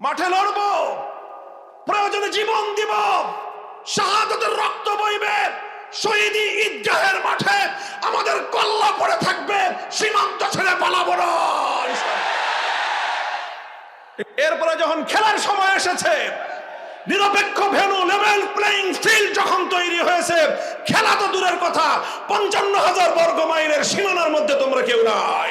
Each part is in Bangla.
মাঠে লড়ব। প্রয়োজনে জীবন দিব। শাহাদতের রক্ত বইবে। শহীদি মাঠে আমাদের কল্লা পড়ে থাকবে। সীমান্ত ছেড়ে পালাবো এরপরে যখন খেলার সময় এসেছে, নিরপেক্ষ ভেনু লেভেল প্লেইং ফিল্ড যখন তৈরি হয়েছে, খেলা তো দূরের কথা, পঞ্চান্ন হাজার বর্গ মাইলের সীমানার মধ্যে তোমরা কেউ নাই।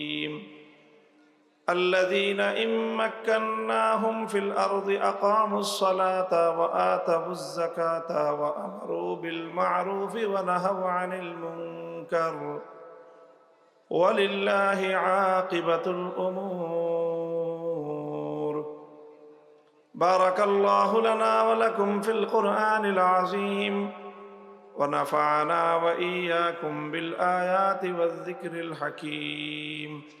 الذين إن مكناهم في الأرض أقاموا الصلاة وآتوا الزكاة وأمروا بالمعروف ونهوا عن المنكر ولله عاقبة الأمور. بارك الله لنا ولكم في القرآن العظيم ونفعنا وإياكم بالآيات والذكر الحكيم.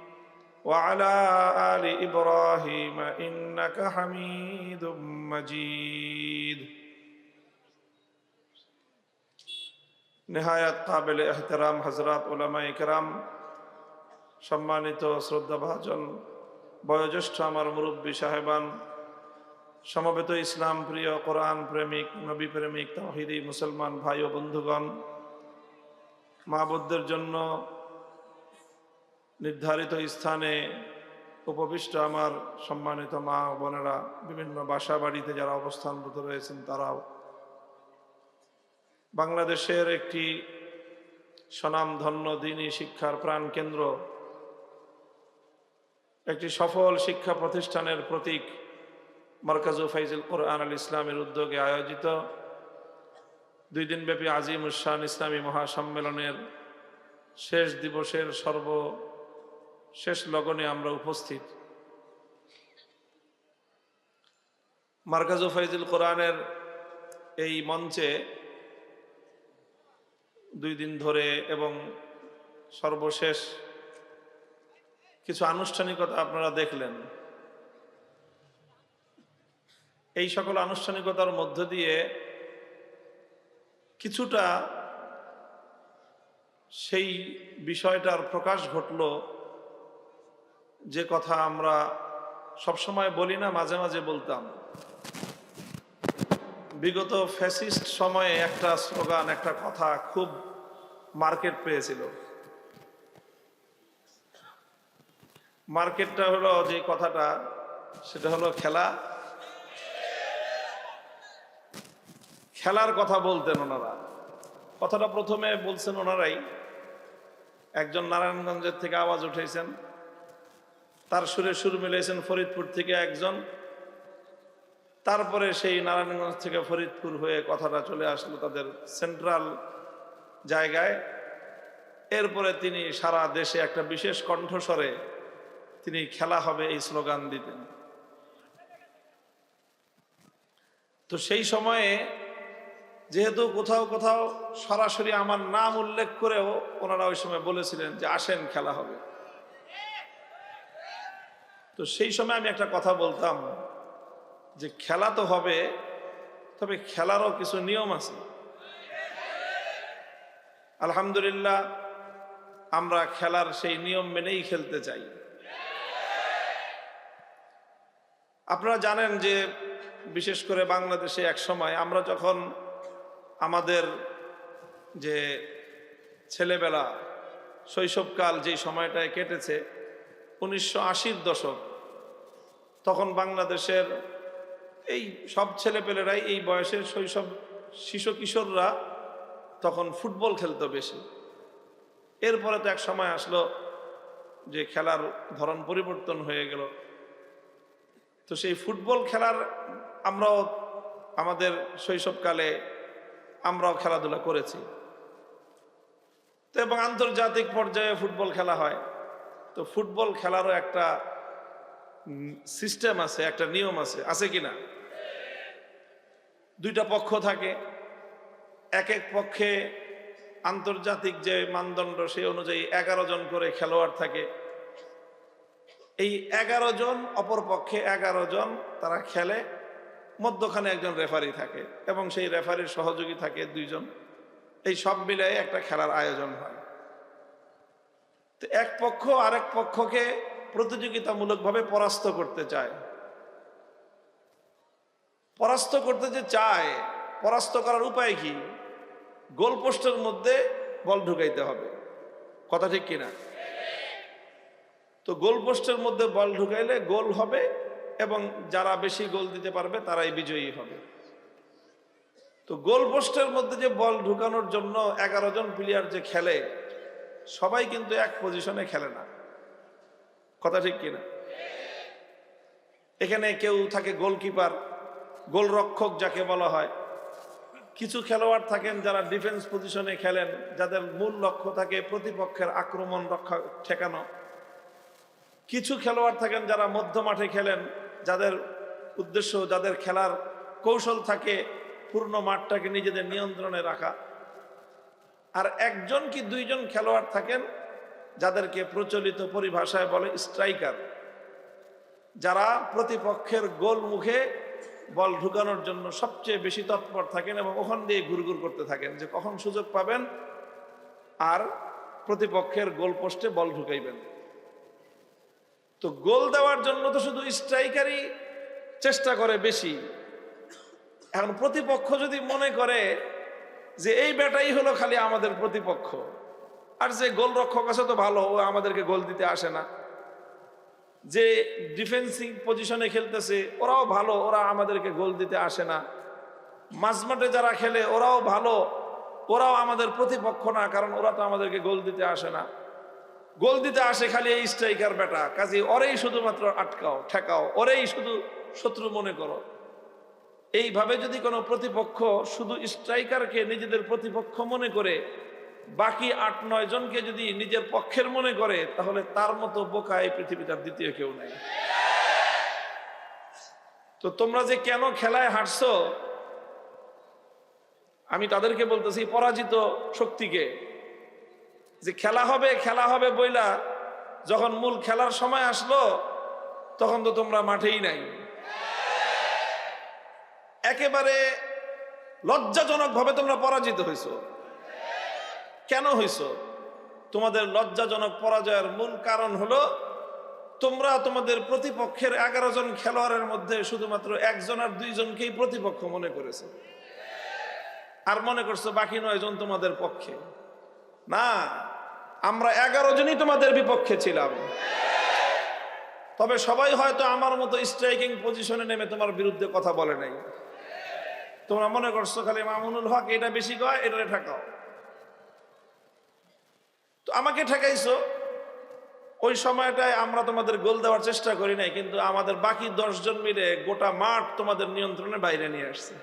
وعلى آل إبراهيم إنك حميد مجيد নেহায়াত কাবেল এহতেরাম হজরত ওলামা ইকরাম সম্মানিত শ্রদ্ধাভাজন বয়োজ্যেষ্ঠ আমার মুরব্বী সাহেবান সমবেত ইসলাম প্রিয় কোরআন প্রেমিক নবী প্রেমিক তাহিদি মুসলমান ভাই ও বন্ধুগণ মাবুদদের জন্য নির্ধারিত স্থানে উপবিষ্ট আমার সম্মানিত মা বোনেরা, বিভিন্ন বাসা বাড়িতে যারা অবস্থানরত রয়েছেন তারাও। বাংলাদেশের একটি স্বনামধন্য দিনী শিক্ষার প্রাণ কেন্দ্র, একটি সফল শিক্ষা প্রতিষ্ঠানের প্রতীক মরকাজু ফাইজুল কোরআন আল ইসলামের উদ্যোগে আয়োজিত দুই দিনব্যাপী আজিম উসান ইসলামী মহাসম্মেলনের শেষ দিবসের সর্ব শেষ লগনে আমরা উপস্থিত। মার্কাজু ফাইজুল কোরআনের এই মঞ্চে দুই দিন ধরে এবং সর্বশেষ কিছু আনুষ্ঠানিকতা আপনারা দেখলেন। এই সকল আনুষ্ঠানিকতার মধ্য দিয়ে কিছুটা সেই বিষয়টার প্রকাশ ঘটল যে কথা আমরা সবসময় বলি না, মাঝে মাঝে বলতাম। বিগত ফ্যাসিস্ট সময়ে একটা স্লোগান, একটা কথা খুব মার্কেট পেয়েছিল। মার্কেটটা হলো যে কথাটা, সেটা হলো খেলা। খেলার কথা বলতেন ওনারা। কথাটা প্রথমে বলছেন ওনারাই। একজন নারায়ণগঞ্জের থেকে আওয়াজ উঠেছেন। তার সুরে সুর মিলেছেন ফরিদপুর থেকে একজন। তারপরে সেই নারায়ণগঞ্জ থেকে ফরিদপুর হয়ে কথাটা চলে আসলো তাদের সেন্ট্রাল জায়গায়। এরপরে তিনি সারা দেশে একটা বিশেষ কণ্ঠস্বরে তিনি খেলা হবে এই স্লোগান দিতেন। তো সেই সময়ে যেহেতু কোথাও কোথাও সরাসরি আমার নাম উল্লেখ করেও ওনারা ওই সময় বলেছিলেন যে আসেন, খেলা হবে। তো সেই সময় আমি একটা কথা বলতাম যে খেলা তো হবে, তবে খেলারও কিছু নিয়ম আছে। আলহামদুলিল্লাহ, আমরা খেলার সেই নিয়ম মেনেই খেলতে চাই। আপনারা জানেন যে বিশেষ করে বাংলাদেশে এক সময় আমরা যখন আমাদের যে ছেলেবেলা, শৈশবকাল যেই সময়টায় কেটেছে, উনিশশো আশির দশক তখন বাংলাদেশের এই সব ছেলেপেলেরাই এই বয়সের শৈশব শিশু কিশোররা তখন ফুটবল খেলতো বেশি। এরপরে তো এক সময় আসলো যে খেলার ধরন পরিবর্তন হয়ে গেল। তো সেই ফুটবল খেলার আমরাও আমাদের শৈশবকালে আমরাও খেলাধুলা করেছি। তো এবং আন্তর্জাতিক পর্যায়ে ফুটবল খেলা হয়। তো ফুটবল খেলারও একটা সিস্টেম আছে, একটা নিয়ম আছে। আছে কি না? দুইটা পক্ষ থাকে। এক এক পক্ষে আন্তর্জাতিক যে মানদণ্ড, সেই অনুযায়ী এগারো জন করে খেলোয়াড় থাকে। এই এগারো জন, অপর পক্ষে এগারো জন, তারা খেলে। মধ্যখানে একজন রেফারি থাকে এবং সেই রেফারির সহযোগী থাকে দুইজন। এই সব মিলাই একটা খেলার আয়োজন হয়। তো এক পক্ষ আরেক পক্ষকে প্রতিযোগিতামূলকভাবে পরাস্ত করতে চায়। পরাস্ত করতে যে চায়, পরাস্ত করার উপায় কি? গোলপোস্টের মধ্যে বল ঢুকাইতে হবে। কথা ঠিক কিনা? তো গোলপোস্টের মধ্যে বল ঢুকাইলে গোল হবে এবং যারা বেশি গোল দিতে পারবে তারাই বিজয়ী হবে। তো গোলপোস্টের মধ্যে যে বল ঢুকানোর জন্য এগারো জন প্লেয়ার যে খেলে, সবাই কিন্তু এক পজিশনে খেলে না। কথা ঠিক কিনা? এখানে কেউ থাকে গোলকিপার, গোলরক্ষক যাকে বলা হয়। কিছু খেলোয়াড় থাকেন যারা ডিফেন্স পজিশনে খেলেন, যাদের মূল লক্ষ্য থাকে প্রতিপক্ষের আক্রমণ রক্ষা ঠেকানো। কিছু খেলোয়াড় থাকেন যারা মধ্য মাঠে খেলেন, যাদের উদ্দেশ্য, যাদের খেলার কৌশল থাকে পূর্ণ মাঠটাকে নিজেদের নিয়ন্ত্রণে রাখা। আর একজন কি দুইজন খেলোয়াড় থাকেন যাদেরকে প্রচলিত পরিভাষায় বলে স্ট্রাইকার, যারা প্রতিপক্ষের গোল মুখে বল ঢুকানোর জন্য সবচেয়ে বেশি তৎপর থাকেন এবং ওখান দিয়ে ঘুরঘুর করতে থাকেন যে কখন সুযোগ পাবেন আর প্রতিপক্ষের গোল পোস্টে বল ঢুকাইবেন। তো গোল দেওয়ার জন্য তো শুধু স্ট্রাইকারই চেষ্টা করে বেশি। এখন প্রতিপক্ষ যদি মনে করে যে এই ব্যাটাই হলো খালি আমাদের প্রতিপক্ষ আর যে গোল রক্ষক আছে তো ভালো, ও আমাদেরকে গোল দিতে আসে না। যে ডিফেন্সিং পজিশনে খেলতেছে, ওরাও ভালো, ওরা আমাদেরকে গোল দিতে আসে না। মাঝমাঠে যারা খেলে, ওরাও ভালো, ওরাও আমাদের প্রতিপক্ষ না, কারণ ওরা তো আমাদেরকে গোল দিতে আসে না। গোল দিতে আসে খালি এই স্ট্রাইকার বেটা, কাজে ওরেই শুধুমাত্র আটকাও, ঠেকাও, ওরেই শুধু শত্রু মনে করো। এইভাবে যদি কোনো প্রতিপক্ষ শুধু স্ট্রাইকারকে নিজেদের প্রতিপক্ষ মনে করে বাকি আট, নয় জনকে যদি নিজের পক্ষের মনে করে, তাহলে তার মতো বোকা এই পৃথিবীতে দ্বিতীয় কেউ নেই। তো তোমরা যে কেন খেলায় হাঁটছো আমি তাদেরকে বলতেছি, পরাজিত শক্তিকে। যে খেলা হবে খেলা হবে বইলা, যখন মূল খেলার সময় আসলো, তখন তো তোমরা মাঠেই নাই। একেবারে লজ্জাজনক ভাবে তোমরা পরাজিত হয়েছো। কেন হয়েছ তোমাদের লজ্জাজনক পরাজয়ের মূল কারণ হলো, তোমরা তোমাদের প্রতিপক্ষের এগারো জন খেলোয়াড়ের মধ্যে শুধুমাত্র একজন আর দুইজনকেই প্রতিপক্ষ মনে করেছে। আর মনে করছ বাকি নয় জন তোমাদের পক্ষে। না, আমরা এগারো জনই তোমাদের বিপক্ষে ছিলাম। তবে সবাই হয়তো আমার মতো স্ট্রাইকিং পজিশনে নেমে তোমার বিরুদ্ধে কথা বলে নাই। তোমরা মনে করছ খালি মামুনুল হক এটা বেশি কয় এটা ঠেকাও। আমাকে ঠেকাইছো। ওই সময়টায় আমরা তোমাদের গোল দেওয়ার চেষ্টা করি নাই, কিন্তু আমাদের বাকি দশজন মিলে গোটা মাঠ তোমাদের নিয়ন্ত্রণে বাইরে নিয়ে আসছে।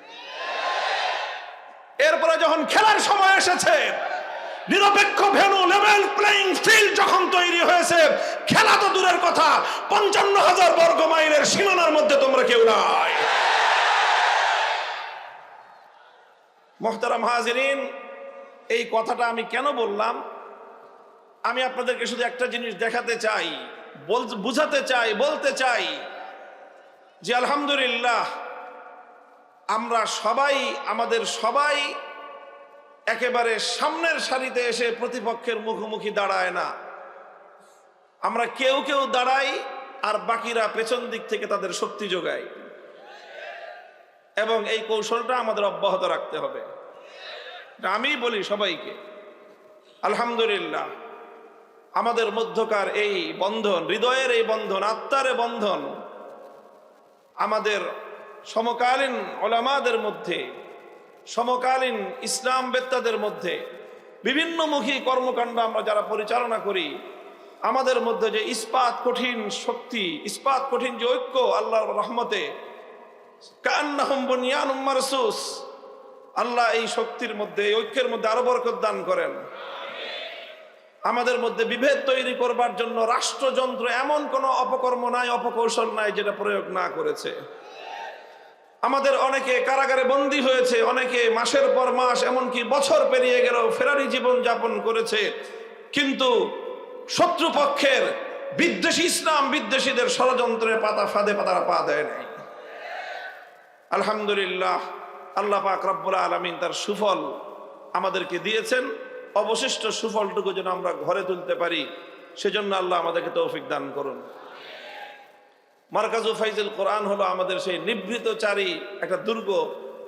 এরপরে যখন খেলার সময় এসেছে, নিরপেক্ষ ভেনু লেভেল প্লেইং ফিল্ড যখন তৈরি হয়েছে, খেলা তো দূরের কথা, পঞ্চান্ন হাজার বর্গ মাইলের সীমানার মধ্যে তোমরা কেউ নাই। মোহতারাম হাজিরিন, এই কথাটা আমি কেন বললাম? আমি আপনাদেরকে শুধু একটা জিনিস দেখাতে চাই বুঝাতে চাই, বলতে চাই যে আলহামদুলিল্লাহ আমরা সবাই, আমাদের সবাই একেবারে সামনের সারিতে এসে প্রতিপক্ষের মুখোমুখি দাঁড়ায় না। আমরা কেউ কেউ দাঁড়াই আর বাকিরা পেছন দিক থেকে তাদের শক্তি যোগায়। এবং এই কৌশলটা আমাদের অব্যাহত রাখতে হবে। আমি বলি সবাইকে। আলহামদুলিল্লাহ। আমাদের মধ্যকার এই বন্ধন, হৃদয়ের এই বন্ধন, আত্মার বন্ধন আমাদের সমকালীন ওলামাদের মধ্যে, সমকালীন ইসলাম বেত্তাদের মধ্যে বিভিন্নমুখী কর্মকাণ্ড আমরা যারা পরিচালনা করি, আমাদের মধ্যে যে ইস্পাত কঠিন শক্তি, ইস্পাত কঠিন যে ঐক্য আল্লাহর রহমতে কান্নাহুম বুনিয়ানুম মারসুস, আল্লাহ এই শক্তির মধ্যে ঐক্যের মধ্যে আরও বরকত দান করেন। আমাদের মধ্যে বিভেদ তৈরি করবার জন্য রাষ্ট্রযন্ত্র এমন কোনো অপকর্ম নাই, অপকৌশল নাই যেটা প্রয়োগ না করেছে। আমাদের অনেকে কারাগারে বন্দী হয়েছে, অনেকে মাসের পর মাস এমনকি বছর পেরিয়ে গেল ফেরারি জীবন যাপন করেছে। কিন্তু শত্রুপক্ষের বিদ্বেষী ইসলাম বিদ্বেষীদের ষড়যন্ত্রে পাতা ফাঁদে পাতারা পা দেয় নাই। আলহামদুলিল্লাহ, আল্লাহ পাক রব্বুল আলমিন তার সুফল আমাদেরকে দিয়েছেন। অবশিষ্ট সুফলটুকু যেন আমরা ঘরে তুলতে পারি, সেজন্য আল্লাহ আমাদেরকে তৌফিক দান করুন। মার্কাজু ফাইজুল কোরআন হলো আমাদের সেই নিবৃতচারী একটা দুর্গ,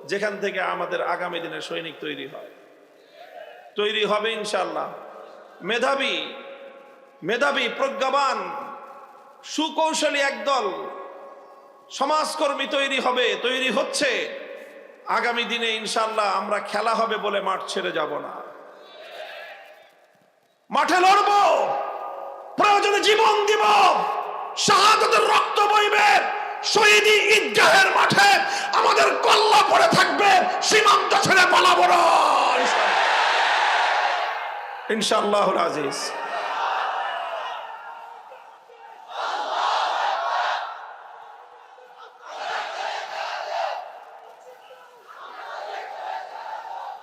যেখান থেকে আমাদের আগামী দিনের সৈনিক তৈরি হয়। তৈরি হবে ইনশাল্লাহ মেধাবী মেধাবী, প্রজ্ঞাবান, সুকৌশলী একদল সমাজকর্মী তৈরি হবে, তৈরি হচ্ছে। আগামী দিনে ইনশাল্লাহ আমরা খেলা হবে বলে মাঠ ছেড়ে যাব না। মাঠে লড়ব। প্রয়োজনে জীবন দিব। শাহাদতের রক্ত বইবে। শহীদি ঈদগাহের মাঠে আমাদের কল্লা পড়ে থাকবে। সীমান্ত ছেড়ে পালাবো ইনশাআল্লাহ আজিজ।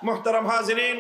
মোহতারাম হাজরিন